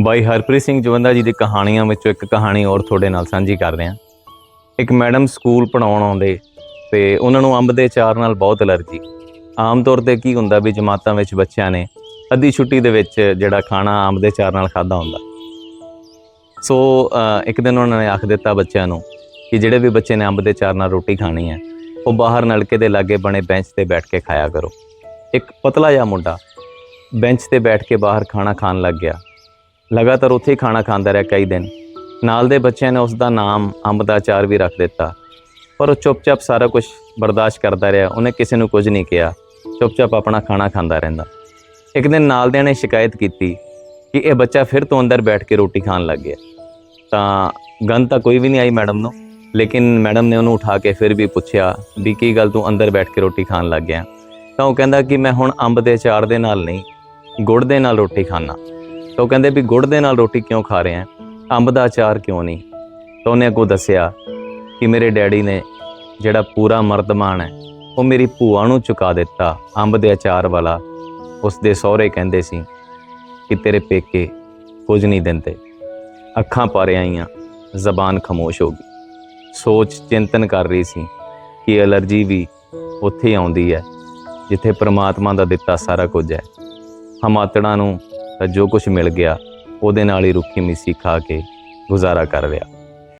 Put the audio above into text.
ਬਾਈ ਹਰਪ੍ਰੀਤ ਸਿੰਘ ਜਵੰਦਾ ਜੀ ਦੀ ਕਹਾਣੀਆਂ ਵਿੱਚੋਂ ਇੱਕ ਕਹਾਣੀ ਹੋਰ ਤੁਹਾਡੇ ਨਾਲ ਸਾਂਝੀ ਕਰ ਰਹੇ। ਹਾਂ ਇੱਕ ਮੈਡਮ ਸਕੂਲ ਪੜਾਉਣ ਆਉਂਦੇ ਤੇ ਉਹਨਾਂ ਨੂੰ ਅੰਬ ਦੇ ਚਾਰ ਨਾਲ ਬਹੁਤ ਅਲਰਜੀ। ਆਮ ਤੌਰ ਤੇ ਕੀ ਹੁੰਦਾ ਵੀ ਜਮਾਤਾਂ ਵਿੱਚ ਬੱਚਿਆਂ ਨੇ ਅੱਧੀ ਛੁੱਟੀ ਦੇ ਵਿੱਚ ਜਿਹੜਾ ਖਾਣਾ ਅੰਬ ਦੇ ਚਾਰ ਨਾਲ ਖਾਦਾ ਹੁੰਦਾ। ਸੋ ਇੱਕ ਦਿਨ ਉਹਨਾਂ ਨੇ ਆਖ ਦਿੱਤਾ ਬੱਚਿਆਂ ਨੂੰ ਕਿ ਜਿਹੜੇ ਵੀ ਬੱਚੇ ਨੇ ਅੰਬ ਦੇ ਚਾਰ ਨਾਲ ਰੋਟੀ ਖਾਣੀ ਹੈ, ਉਹ ਬਾਹਰ ਨਲਕੇ ਦੇ ਲਾਗੇ ਬਣੇ ਬੈਂਚ ਤੇ ਬੈਠ ਕੇ ਖਾਇਆ ਕਰੋ। ਇੱਕ ਪਤਲਾ ਜਿਹਾ ਮੁੰਡਾ ਬੈਂਚ ਤੇ ਬੈਠ ਕੇ ਬਾਹਰ ਖਾਣਾ ਖਾਣ ਲੱਗ ਗਿਆ। ਲਗਾਤਾਰ ਉੱਥੇ ਹੀ ਖਾਣਾ ਖਾਂਦਾ ਰਿਹਾ ਕਈ ਦਿਨ। ਨਾਲ ਦੇ ਬੱਚਿਆਂ ਨੇ ਉਸ ਦਾ ਨਾਮ, ਅੰਬ ਦਾ ਅਚਾਰ ਵੀ ਰੱਖ ਦਿੱਤਾ। ਪਰ ਉਹ ਚੁੱਪਚਾਪ ਸਾਰਾ ਕੁਝ ਬਰਦਾਸ਼ਤ ਕਰਦਾ ਰਿਹਾ। ਉਹਨੇ ਕਿਸੇ ਨੂੰ ਕੁਝ ਨਹੀਂ ਕਿਹਾ। ਚੁੱਪਚਾਪ ਆਪਣਾ ਖਾਣਾ ਖਾਂਦਾ ਰਹਿੰਦਾ। ਇੱਕ ਦਿਨ ਨਾਲਦਿਆਂ ਨੇ ਸ਼ਿਕਾਇਤ ਕੀਤੀ ਕਿ ਇਹ ਬੱਚਾ ਫਿਰ ਤੋਂ ਅੰਦਰ ਬੈਠ ਕੇ ਰੋਟੀ ਖਾਣ ਲੱਗ ਗਿਆ। ਤਾਂ ਗਨ ਤਾਂ ਕੋਈ ਵੀ ਨਹੀਂ ਆਈ ਮੈਡਮ ਨੂੰ, ਲੇਕਿਨ ਮੈਡਮ ਨੇ ਉਹਨੂੰ ਉਠਾ ਕੇ ਫਿਰ ਵੀ ਪੁੱਛਿਆ ਵੀ ਕੀ ਗੱਲ ਤੂੰ ਅੰਦਰ ਬੈਠ ਕੇ ਰੋਟੀ ਖਾਣ ਲੱਗ ਗਿਆ। ਤਾਂ ਉਹ ਕਹਿੰਦਾ ਕਿ ਮੈਂ ਹੁਣ ਅੰਬ ਦੇ ਅਚਾਰ ਦੇ ਨਾਲ ਨਹੀਂ, ਗੁੜ ਦੇ ਨਾਲ ਰੋਟੀ ਖਾਣਾ ਤਾਂ ਉਹ ਕਹਿੰਦੇ ਵੀ ਗੁੜ ਦੇ ਨਾਲ ਰੋਟੀ ਕਿਉਂ ਖਾ ਰਹੇ ਆ? ਅੰਬ ਦਾ ਅਚਾਰ ਕਿਉਂ ਨਹੀਂ? ਤਾਂ ਉਹਨੇ ਅੱਗੋਂ ਦੱਸਿਆ ਕਿ ਮੇਰੇ ਡੈਡੀ ਨੇ ਜਿਹੜਾ ਪੂਰਾ ਮਰਦਮਾਨ ਹੈ, ਉਹ ਮੇਰੀ ਭੂਆ ਨੂੰ ਚੁਕਾ ਦਿੱਤਾ ਅੰਬ ਦੇ ਅਚਾਰ ਵਾਲਾ। ਉਸ ਦੇ ਸਹੁਰੇ ਕਹਿੰਦੇ ਸੀ ਕਿ ਤੇਰੇ ਪੇਕੇ ਕੁਝ ਨਹੀਂ ਦਿੰਦੇ। ਅੱਖਾਂ ਪਾਰੇ ਆਈਆਂ, ਜ਼ਬਾਨ ਖਮੋਸ਼ ਹੋ ਗਈ। ਸੋਚ ਚਿੰਤਨ ਕਰ ਰਹੀ ਸੀ ਕਿ ਅਲਰਜੀ ਵੀ ਉੱਥੇ ਆਉਂਦੀ ਹੈ, ਜਿੱਥੇ ਪ੍ਰਮਾਤਮਾ ਦਾ ਦਿੱਤਾ ਸਾਰਾ ਕੁਝ ਹੈ। ਹਮਾਤੜਾਂ ਨੂੰ ਤਾਂ ਜੋ ਕੁਝ ਮਿਲ ਗਿਆ, ਉਹਦੇ ਨਾਲ ਹੀ ਰੁੱਖੀ ਮਿੱਸੀ ਖਾ ਕੇ ਗੁਜ਼ਾਰਾ ਕਰ ਰਿਹਾ।